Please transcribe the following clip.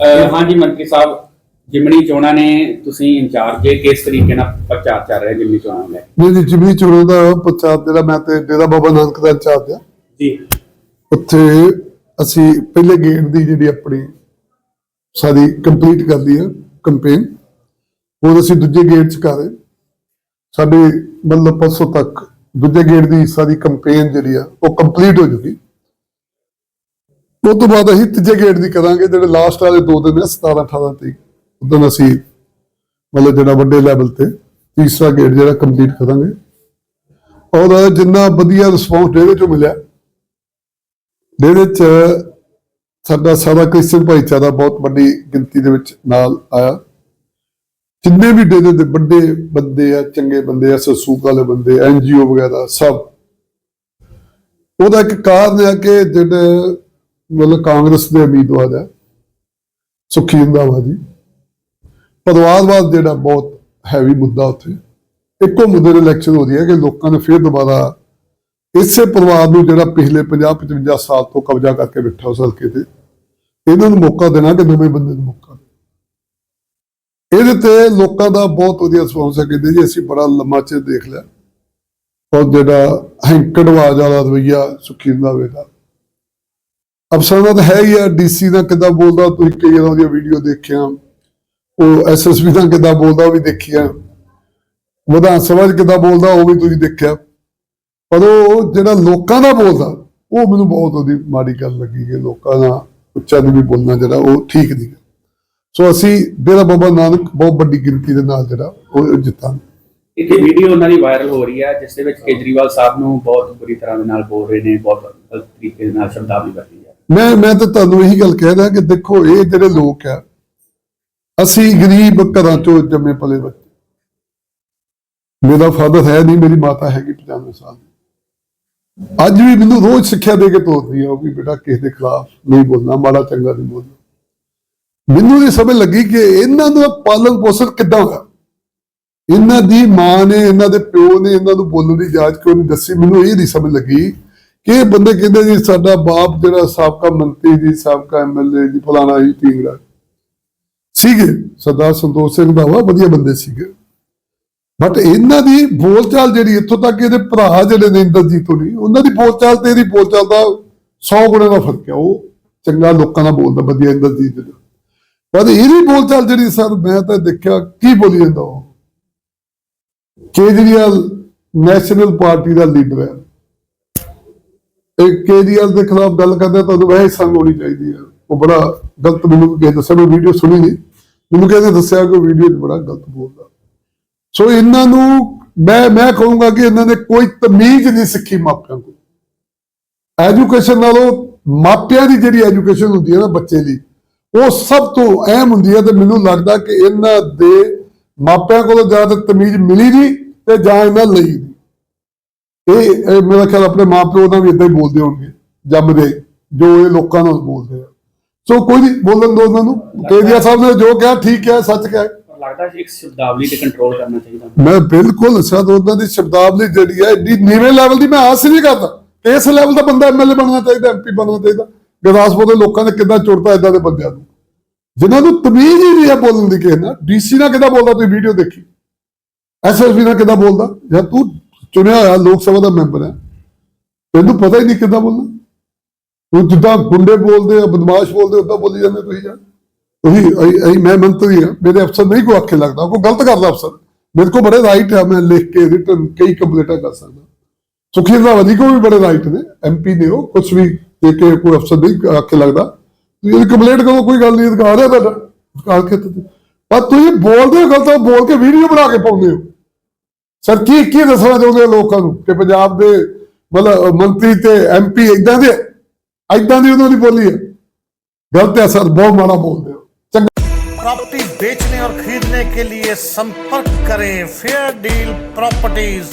ਹਾਂਜੀ ਮੰਤਰੀ ਸਾਹਿਬ ਜਿਮਣੀ ਚੋਣਾਂ ਨੇ ਤੁਸੀਂ ਇੰਚਾਰਜ ਜੇ ਕਿਸ ਤਰੀਕੇ ਨਾਲ ਪ੍ਰਚਾਰ ਚੱਲ ਰਿਹਾ ਜਿਮਣੀ ਚੋਣਾਂ ਲੈ ਮੇਰੀ ਜਿਮਨੀ ਚੋਣਾਂ ਦਾ ਪ੍ਰਚਾਰ ਜਿਹੜਾ ਮੈਂ ਤੇ ਡੇਰਾ ਬਾਬਾ ਨਾਨਕ ਦਾ ਚਾਹਤ ਆ ਜੀ। ਉੱਥੇ ਅਸੀਂ ਪਹਿਲੇ ਗੇਟ ਦੀ ਜਿਹੜੀ ਆਪਣੀ ਸਾਰੀ ਕੰਪਲੀਟ ਕਰ ਲਈ ਹੈ ਕੰਪੇਨ ਹੁਣ ਅਸੀਂ ਦੂਜੇ ਗੇਟ ਚ ਕਰ ਰਹੇ ਸਾਡੇ ਮਤਲਬ ਪਰਸੋਂ ਤੱਕ ਦੂਜੇ ਗੇਟ ਦੀ ਸਾਰੀ ਕੰਪੇਨ ਜਿਹੜੀ ਆ ਉਹ ਕੰਪਲੀਟ ਹੋ ਜੂਗੀ। ਉਹ ਤੋਂ ਬਾਅਦ ਅਸੀਂ ਤੀਜੇ ਗੇਟ ਦੀ ਕਰਾਂਗੇ, ਜਿਹੜੇ ਲਾਸਟ ਵਾਲੇ ਦੋ ਦਿਨ ਨੇ 17 18 ਤਰੀਕ। ਉਦੋਂ ਅਸੀਂ ਮਤਲਬ ਜਿਹੜਾ ਵੱਡੇ ਲੈਵਲ ਤੇ ਤੀਸਰਾ ਗੇਟ ਜਿਹੜਾ ਕੰਪਲੀਟ ਕਰਾਂਗੇ। ਔਰ ਜਿੰਨਾ ਵਧੀਆ ਰਿਸਪੌਂਸ ਡੇਰੇ ਚੋਂ ਮਿਲਿਆ, ਡੇਰੇ ਚ ਸਾਡਾ ਸਾਰਾ ਕ੍ਰਿਸਚਨ ਭਾਈਚਾਰਾ ਬਹੁਤ ਵੱਡੀ ਗਿਣਤੀ ਦੇ ਵਿੱਚ ਨਾਲ ਆਇਆ। ਜਿੰਨੇ ਵੀ ਡੇਰੇ ਦੇ ਵੱਡੇ ਬੰਦੇ ਆ, ਚੰਗੇ ਬੰਦੇ ਆ, ਸਸੂਕ ਵਾਲੇ ਬੰਦੇ ਐਨਜੀਓ ਵਗੈਰਾ ਸਭ, ਉਹਦਾ ਇੱਕ ਕਾਰਨ ਹੈ ਕਿ ਜਿਹੜੇ ਮਤਲਬ ਕਾਂਗਰਸ ਦੇ ਉਮੀਦਵਾਰ ਹੈ, ਸੁਖੀ ਰੰਧਾਵਾ ਜੀ ਪਰਿਵਾਰਵਾਦ ਜਿਹੜਾ ਬਹੁਤ ਹੈਵੀ ਮੁੱਦਾ ਉੱਥੇ, ਇੱਕੋ ਮੁੱਦੇ ਦੇ ਇਲੈਕਸ਼ਨ ਹੋ ਰਹੀ ਹੈ ਕਿ ਲੋਕਾਂ ਨੇ ਫਿਰ ਦੁਬਾਰਾ ਇਸੇ ਪਰਿਵਾਰ ਨੂੰ ਜਿਹੜਾ ਪਿਛਲੇ 50 55 ਸਾਲ ਤੋਂ ਕਬਜ਼ਾ ਕਰਕੇ ਬੈਠਾ ਉਸ ਹਲਕੇ ਤੇ, ਇਹਨਾਂ ਨੂੰ ਮੌਕਾ ਦੇਣਾ ਕਿ ਨਵੇਂ ਬੰਦੇ ਨੂੰ ਮੌਕਾ ਇਹਦੇ ਤੇ ਲੋਕਾਂ ਦਾ ਬਹੁਤ ਵਧੀਆ ਰਿਸਪੌਂਸ ਹੈ ਕਹਿੰਦੇ ਜੀ ਅਸੀਂ ਬੜਾ ਲੰਮਾ ਚਿਰ ਦੇਖ ਲਿਆ। ਔਰ ਜਿਹੜਾ ਹੈਂਕੜਵਾਜ ਵਾਲਾ ਰਵਈਆ ਸੁਖੀ ਰੰਧਾਵੇ ਦਾ ਅਫਸਰਾਂ ਦਾ ਤਾਂ ਹੈ ਹੀ ਆ ਡੀਸੀ ਦਾ ਕਿੱਦਾਂ ਬੋਲਦਾ, ਤੁਸੀਂ ਕਈ ਵਾਰ ਉਹਦੀਆਂ ਵੀਡੀਓ ਦੇਖਿਆ। ਉਹ ਐਸਐਸਪੀ ਦਾ ਕਿੱਦਾਂ ਬੋਲਦਾ, ਉਹ ਵੀ ਦੇਖਿਆ। ਵਿਧਾਨ ਸਭਾ 'ਚ ਕਿੱਦਾਂ ਬੋਲਦਾ, ਉਹ ਵੀ ਤੁਸੀਂ ਦੇਖਿਆ। ਪਰ ਉਹ ਜਿਹੜਾ ਲੋਕਾਂ ਦਾ ਬੋਲਦਾ, ਉਹ ਮੈਨੂੰ ਬਹੁਤ ਉਹਦੀ ਮਾੜੀ ਗੱਲ ਲੱਗੀ ਕਿ ਲੋਕਾਂ ਦਾ ਉੱਚਾ ਨਹੀਂ ਵੀ ਬੋਲਣਾ ਜਿਹੜਾ, ਉਹ ਠੀਕ ਨਹੀਂ। ਸੋ ਅਸੀਂ ਡੇਰਾ ਬਾਬਾ ਨਾਨਕ ਬਹੁਤ ਵੱਡੀ ਗਿਣਤੀ ਦੇ ਨਾਲ ਜਿਹੜਾ, ਉਹ ਜਿੱਤਾਂਗੇ। ਇੱਥੇ ਵੀਡੀਓ ਉਹਨਾਂ ਦੀ ਵਾਇਰਲ ਹੋ ਰਹੀ ਹੈ, ਜਿਸ ਦੇ ਵਿੱਚ ਕੇਜਰੀਵਾਲ ਸਾਹਿਬ ਨੂੰ ਬਹੁਤ ਬੁਰੀ ਤਰ੍ਹਾਂ ਦੇ ਨਾਲ ਬੋਲ ਰਹੇ ਨੇ, ਬਹੁਤ ਗਲਤ ਤਰੀਕੇ ਦੇ ਨਾਲ ਸ਼ਬਦਾਵਲੀ ਵਰਤੀ ਮੈਂ ਮੈਂ ਤਾਂ ਤੁਹਾਨੂੰ ਇਹੀ ਗੱਲ ਕਹਿ ਰਿਹਾ ਕਿ ਦੇਖੋ, ਇਹ ਜਿਹੜੇ ਲੋਕ ਆ, ਅਸੀਂ ਗਰੀਬ ਘਰਾਂ ਚੋਂ ਜੰਮੇ ਪਲੇ ਬੱਚੇ। ਮੇਰਾ ਫਾਦਰ ਹੈ ਨਹੀਂ, ਮੇਰੀ ਮਾਤਾ ਹੈਗੀ 95 ਸਾਲ ਦੀ। ਅੱਜ ਵੀ ਮੈਨੂੰ ਰੋਜ਼ ਸਿੱਖਿਆ ਦੇ ਕੇ ਤੋਰਦੀ ਆ, ਉਹ ਵੀ ਬੇਟਾ ਕਿਸੇ ਦੇ ਖਿਲਾਫ ਨਹੀਂ ਬੋਲਣਾ, ਮਾੜਾ ਚੰਗਾ ਨਹੀਂ ਬੋਲਣਾ। ਮੈਨੂੰ ਇਹ ਸਮਝ ਲੱਗੀ ਕਿ ਇਹਨਾਂ ਦਾ ਪਾਲਣ ਪੋਸ਼ਣ ਕਿੱਦਾਂ ਹੋਇਆ। ਇਹਨਾਂ ਦੀ ਮਾਂ ਨੇ, ਇਹਨਾਂ ਦੇ ਪਿਓ ਨੇ ਇਹਨਾਂ ਨੂੰ ਬੋਲਣ ਦੀ ਜਾਂਚ ਕਿਉਂ ਨਹੀਂ ਦੱਸੀ? ਮੈਨੂੰ ਇਹ ਨਹੀਂ ਸਮਝ ਲੱਗੀ ਕਿ ਇਹ ਬੰਦੇ ਕਹਿੰਦੇ ਜੀ ਸਾਡਾ ਬਾਪ ਜਿਹੜਾ ਸਾਬਕਾ ਮੰਤਰੀ ਜੀ, ਸਾਬਕਾ ਐਮਐਲਏ ਜੀ, ਫਲਾਣਾ ਜੀ ਟਿੰਗੜਾ ਸੀਗੇ, ਸਰਦਾਰ ਸੰਤੋਖ ਸਿੰਘ ਦਾ ਵਾ, ਵਧੀਆ ਬੰਦੇ ਸੀਗੇ। ਬਟ ਇਹਨਾਂ ਦੀ ਬੋਲਚਾਲ ਜਿਹੜੀ ਇੱਥੋਂ ਤੱਕ ਇਹਦੇ ਭਰਾ ਜਿਹੜੇ ਨੇ ਇੰਦਰਜੀਤ ਤੋਂ ਨਹੀਂ ਉਹਨਾਂ ਦੀ ਬੋਲਚਾਲ ਤੇ ਇਹਦੀ ਬੋਲਚਾਲ ਦਾ 100 ਗੁਣਾ ਦਾ ਫ਼ਰਕ ਹੈ। ਉਹ ਚੰਗਾ ਲੋਕਾਂ ਨਾਲ ਬੋਲਦਾ, ਵਧੀਆ ਇੰਦਰਜੀਤ ਜਿਹੜਾ ਪਰ ਇਹਦੀ ਬੋਲਚਾਲ ਜਿਹੜੀ ਸਰ, ਮੈਂ ਤਾਂ ਦੇਖਿਆ, ਕੀ ਬੋਲੀ ਜਾਂਦਾ ਉਹ? ਕੇਜਰੀਵਾਲ ਨੈਸ਼ਨਲ ਪਾਰਟੀ ਦਾ ਲੀਡਰ ਹੈ। ਇਹ ਕੇਜਰੀਵਾਲ ਦੇ ਖਿਲਾਫ ਗੱਲ ਕਰਦਾ ਤੁਹਾਨੂੰ ਵੈਸੇ ਸੰਗ ਹੋਣੀ ਚਾਹੀਦੀ ਹੈ ਉਹ ਬੜਾ ਗਲਤ ਮੈਨੂੰ ਕਿਸੇ ਦੱਸਿਆ ਮੈਂ ਵੀਡੀਓ ਸੁਣੀ ਨਹੀਂ। ਮੈਨੂੰ ਕਹਿੰਦੇ ਦੱਸਿਆ ਕਿ ਵੀਡੀਓ 'ਚ ਬੜਾ ਗਲਤ ਬੋਲਦਾ। ਸੋ ਇਹਨਾਂ ਨੂੰ ਮੈਂ ਮੈਂ ਕਹੂੰਗਾ ਕਿ ਇਹਨਾਂ ਨੇ ਕੋਈ ਤਮੀਜ਼ ਨਹੀਂ ਸਿੱਖੀ ਮਾਪਿਆਂ ਕੋਲ। ਐਜੂਕੇਸ਼ਨ ਨਾਲੋਂ ਮਾਪਿਆਂ ਦੀ ਜਿਹੜੀ ਐਜੂਕੇਸ਼ਨ ਹੁੰਦੀ ਹੈ ਨਾ ਬੱਚੇ ਲਈ, ਉਹ ਸਭ ਤੋਂ ਅਹਿਮ ਹੁੰਦੀ ਹੈ ਤੇ ਮੈਨੂੰ ਲੱਗਦਾ ਕਿ ਇਹਨਾਂ ਦੇ ਮਾਪਿਆਂ ਕੋਲੋਂ ਜ਼ਿਆਦਾ ਤਮੀਜ਼ ਮਿਲੀ ਨਹੀਂ ਤੇ ਜਾਂ ਇਹਨਾਂ ਲਈ ਨਹੀਂ। ਇਹ ਇਹ ਮੇਰਾ ਖਿਆਲ ਆਪਣੇ ਮਾਪਿਓ ਨਾਲ ਵੀ ਇਦਾਂ ਹੀ ਬੋਲਦੇ ਹੋਣਗੇ ਜੰਮਦੇ ਜੋ ਇਹ ਲੋਕਾਂ ਨਾਲ ਬੋਲਦੇ ਆ। ਸੋ ਕੋਈ ਨਹੀਂ ਬੋਲਣ ਦੋ ਉਹਨਾਂ ਨੂੰ ਕੇਜਰੀਵਾਲ ਸਾਹਿਬ ਨੇ ਜੋ ਕਿਹਾ ਠੀਕ ਹੈ ਸੱਚ ਕਿਹਾ। ਲੱਗਦਾ ਸੀ ਇੱਕ ਸ਼ਬਦਾਵਲੀ ਤੇ ਕੰਟਰੋਲ ਕਰਨਾ ਚਾਹੀਦਾ। ਮੈਂ ਬਿਲਕੁਲ ਸ਼ਾਇਦ ਉਹਨਾਂ ਦੀ ਸ਼ਬਦਾਵਲੀ ਜਿਹੜੀ ਹੈ ਏਡੀ ਨੀਵੇਂ ਲੈਵਲ ਦੀ ਮੈਂ ਆਸ ਨਹੀਂ ਕਰਦਾ। ਇਸ ਲੈਵਲ ਦਾ ਬੰਦਾ ਐਮਐਲਏ ਬਣਨਾ ਚਾਹੀਦਾ ਐਮਪੀ ਬਣਨਾ ਚਾਹੀਦਾ। ਗੁਰਦਾਸਪੁਰ ਦੇ ਲੋਕਾਂ ਨੇ ਕਿੱਦਾਂ ਚੁਰਤਾ ਇਦਾਂ ਦੇ ਬੰਦਿਆਂ ਨੂੰ। ਜਿਨ੍ਹਾਂ ਨੂੰ ਤਮੀਜ਼ ਹੀ ਨਹੀਂ ਹੈ ਬੋਲਣ ਦੀ ਕਿਸੇ ਨਾਲ। ਡੀਸੀ ਨਾਲ ਕਿੱਦਾਂ ਬੋਲਦਾ ਤੁਸੀਂ ਵੀਡੀਓ ਦੇਖੀ। ਐਸਐਸਪੀ ਨਾਲ ਕਿੱਦਾਂ ਬੋਲਦਾ? ਯਾਰ ਤੂੰ ਚੁਣਿਆ ਹੋਇਆ ਲੋਕ ਸਭਾ ਦਾ ਮੈਂਬਰ ਹੈ। ਤੈਨੂੰ ਪਤਾ ਹੀ ਨਹੀਂ ਕਿੱਦਾਂ ਬੋਲਣਾ। ਤੂੰ ਜਿੱਦਾਂ ਗੁੰਡੇ ਬੋਲਦੇ ਆ, ਬਦਮਾਸ਼ ਬੋਲਦੇ ਉਦਾਂ ਬੋਲੀ ਜਾਂਦੇ ਤੁਸੀਂ ਯਾਰ ਤੁਸੀਂ, ਅਈ- ਮੈਂ ਮੰਤਰੀ ਆ ਮੇਰੇ ਅਫਸਰ ਨਹੀਂ ਕੋਈ ਆਖੇ ਲੱਗਦਾ। ਕੋਈ ਗਲਤ ਕਰਦਾ ਅਫਸਰ। ਮੇਰੇ ਕੋਲ ਬੜੇ ਰਾਈਟ ਆ। ਮੈਂ ਲਿਖ ਕੇ ਰਿਟਨ ਕਈ ਕੰਪਲੀਟਾਂ ਕਰ ਸਕਦਾ। ਸੁਖੀ ਰਾਵਲੀ ਕੋ ਵੀ ਬੜੇ ਰਾਈਟ ਨੇ। ਐਮਪੀ ਨੇ ਉਹ। ਕੁਝ ਵੀ ਦੇ ਕੇ ਕੋਈ ਅਫਸਰ ਨਹੀਂ ਆਖੇ ਲੱਗਦਾ। ਤੁਸੀਂ ਇਹਦੀ ਕੰਪਲੇਂਟ ਕਰੋ, ਕੋਈ ਗੱਲ ਨਹੀਂ। ਅਧਿਕਾਰ ਹੈ ਤੁਹਾਡਾ। ਅਧਿਕਾਰ ਖੇਤਰ ਪਰ ਤੁਸੀਂ ਬੋਲਦੇ ਹੋ ਗਲਤ, ਬੋਲ ਕੇ ਵੀਡੀਓ ਬਣਾ ਕੇ ਪਾਉਂਦੇ ਹੋ। ਸਰ ਕੀ ਕੀ ਦੱਸਣਾ ਚਾਹੁੰਦੇ ਹੋ ਲੋਕਾਂ ਨੂੰ ਕਿ ਪੰਜਾਬ ਦੇ ਮਤਲਬ ਮੰਤਰੀ ਤੇ ਐਮਪੀ ਇਦਾਂ ਦੇ ਇਦਾਂ ਦੀ ਉਹਨਾਂ ਦੀ ਬੋਲੀ ਹੈ ਗਲਤ ਹੈ ਸਰ ਬਹੁਤ ਮਾੜਾ ਬੋਲਦੇ ਹੋ ਚੰਗਾ प्रॉपर्टी बेचने और खरीदने के लिए संपर्क करें फेयर डील प्रॉपर्टीज